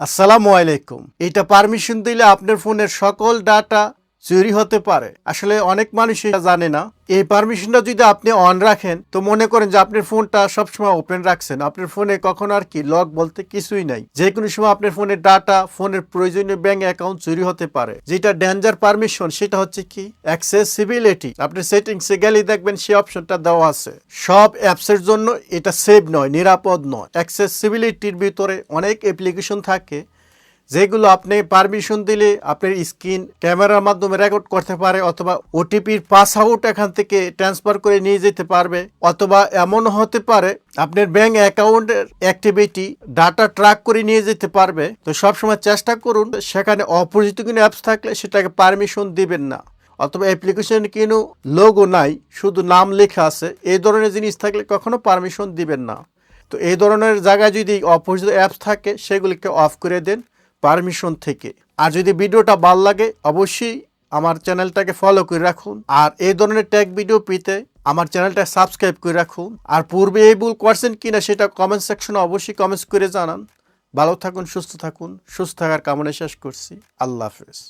আসসালামু আলাইকুম। এটা পারমিশন দিলে আপনার ফোনের সকল ডাটা চুরি হতে পারে। আসলে অনেক মানুষ এটা জানে না। এই পারমিশনটা যদি আপনি অন রাখেন, তো মনে করেন যে আপনার ফোনটা সবসময় ওপেন রাখছেন। আপনার ফোনে কখনো আর কি লক বলতে কিছুই নাই। যে কোনো সময় আপনার ফোনের ডাটা ফোনের প্রয়োজনীয় ব্যাংক অ্যাকাউন্ট চুরি হতে পারে। যেটা ডেঞ্জার পারমিশন সেটা হচ্ছে কি? অ্যাক্সেসিবিলিটি আপনি সেটিংসে গেলেই দেখবেন সেই অপশনটা দেওয়া আছে। সব অ্যাপসের জন্য এটা সেভ নয়, নিরাপদ নয়। অ্যাক্সেসিবিলিটির ভিতরে অনেক অ্যাপ্লিকেশন থাকে। যেগুলো আপনি পারমিশন দিলে আপনার স্ক্রিন ক্যামেরার মাধ্যমে রেকর্ড করতে পারে অথবা ওটিপির পাস আউট এখান থেকে ট্রান্সফার করে নিয়ে যেতে পারবে। অথবা এমন হতে পারে, আপনার ব্যাংক অ্যাকাউন্টের অ্যাক্টিভিটি ডাটা ট্র্যাক করে নিয়ে যেতে পারবে। তো সবসময় চেষ্টা করুন, সেখানে অপরিচিত কোনো অ্যাপস থাকলে সেটাকে পারমিশন দিবেন না। অথবা অ্যাপ্লিকেশন কোনো লোগো নাই, শুধু নাম লেখা আছে এই ধরনের জিনিস থাকলে কখনো পারমিশন দিবেন না। তো এই ধরনের জায়গায় যদি অপরিচিত অ্যাপস থাকে, সেগুলিকে অফ করে দেন। পারমিশন থেকে। আর যদি ভিডিওটা ভালো লাগে, অবশ্যই আমার চ্যানেলটাকে ফলো করে রাখুন। আর এই ধরনের ট্যাগ ভিডিও পেতে আমার চ্যানেলটা সাবস্ক্রাইব করে রাখুন। আর পূর্বে এই ভুল করছেন কিনা সেটা কমেন্ট সেকশনে অবশ্যই কমেন্টস করে জানান। ভালো থাকুন, সুস্থ থাকুন, সুস্থ থাকার কামনা শেষ করছি। আল্লাহ হাফেজ।